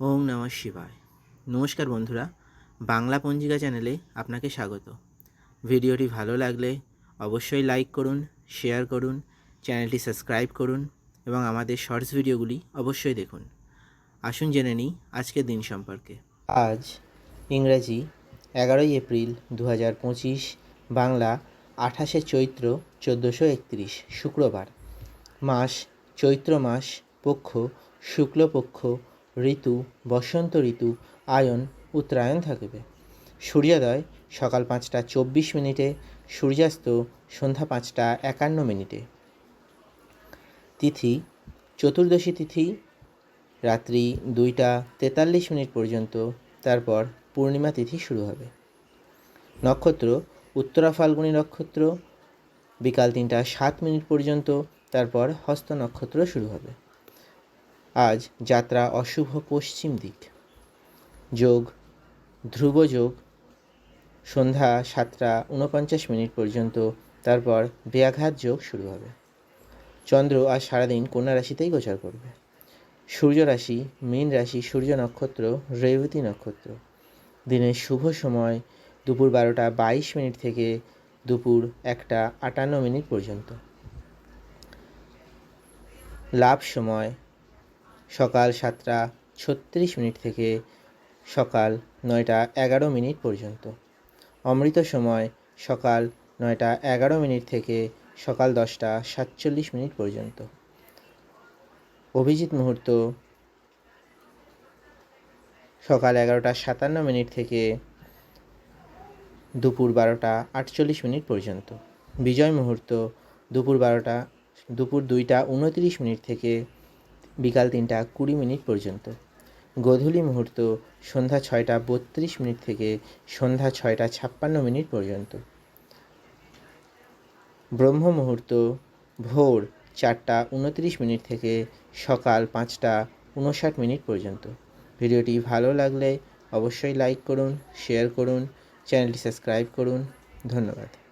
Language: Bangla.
ওম নমঃ শিবায়। নমস্কার বন্ধুরা, বাংলা পঞ্জিকা চ্যানেলে আপনাকে স্বাগত। ভিডিওটি ভালো লাগলে অবশ্যই লাইক করুন, শেয়ার করুন, চ্যানেলটি সাবস্ক্রাইব করুন এবং আমাদের শর্টস ভিডিওগুলি অবশ্যই দেখুন। আসুন জেনে নিই আজকের দিন সম্পর্কে। আজ ইংরাজি এগারোই এপ্রিল দু হাজার পঁচিশ, বাংলা আঠাশে চৈত্র চোদ্দোশো একত্রিশ, শুক্রবার। মাস, চৈত্র মাস, পক্ষ, শুক্লপক্ষ ঋতু, বসন্ত ঋতু, আয়ন, উত্তরায়ণ থাকবে। সূর্যোদয় সকাল পাঁচটা চব্বিশ মিনিটে, সূর্যাস্ত সন্ধ্যা পাঁচটা একান্ন মিনিটে। তিথি, চতুর্দশী তিথি, রাত্রি দুইটা তেতাল্লিশ মিনিট পর্যন্ত, তারপর পূর্ণিমা তিথি শুরু হবে। নক্ষত্র, উত্তরা ফাল্গুনী নক্ষত্র, বিকাল তিনটা সাত মিনিট পর্যন্ত, তারপর হস্ত নক্ষত্র শুরু হবে। আজ যাত্রা অশুভ পশ্চিম দিক। যোগ, ধ্রুব যোগ, সন্ধ্যা সাতটা উনপঞ্চাশ মিনিট পর্যন্ত, তারপর ব্যাঘাত যোগ শুরু হবে। চন্দ্র আজ সারাদিন কন্যা রাশিতেই গোচর করবে। সূর্য রাশি, মীন রাশি, সূর্য নক্ষত্র, রেবতী নক্ষত্র। দিনের শুভ সময় দুপুর বারোটা বাইশ মিনিট থেকে দুপুর একটা আটান্ন মিনিট পর্যন্ত। লাভ সময় সকাল সাতটা ছত্রিশ মিনিট থেকে সকাল নয়টা এগারো মিনিট পর্যন্ত। অমৃত সময় সকাল নয়টা এগারো মিনিট থেকে সকাল দশটা সাতচল্লিশ মিনিট পর্যন্ত। অভিজিৎ মুহূর্ত সকাল এগারোটা সাতান্ন মিনিট থেকে দুপুর বারোটা আটচল্লিশ মিনিট পর্যন্ত। বিজয় মুহূর্ত দুপুর বারোটা, দুপুর দুইটা উনতিরিশ মিনিট থেকে বিকাল তিনটা কুড়ি মিনিট পর্যন্ত। গোধূলি মুহূর্ত সন্ধ্যা ছয়টা বত্রিশ মিনিট থেকে সন্ধ্যা ছয়টা ছাপ্পান্ন মিনিট পর্যন্ত। ব্রহ্ম মুহূর্ত ভোর চারটা উনত্রিশ মিনিট থেকে সকাল পাঁচটা উনষাট মিনিট পর্যন্ত। ভিডিওটি ভালো লাগলে অবশ্যই লাইক করুন, শেয়ার করুন, চ্যানেলটি সাবস্ক্রাইব করুন। ধন্যবাদ।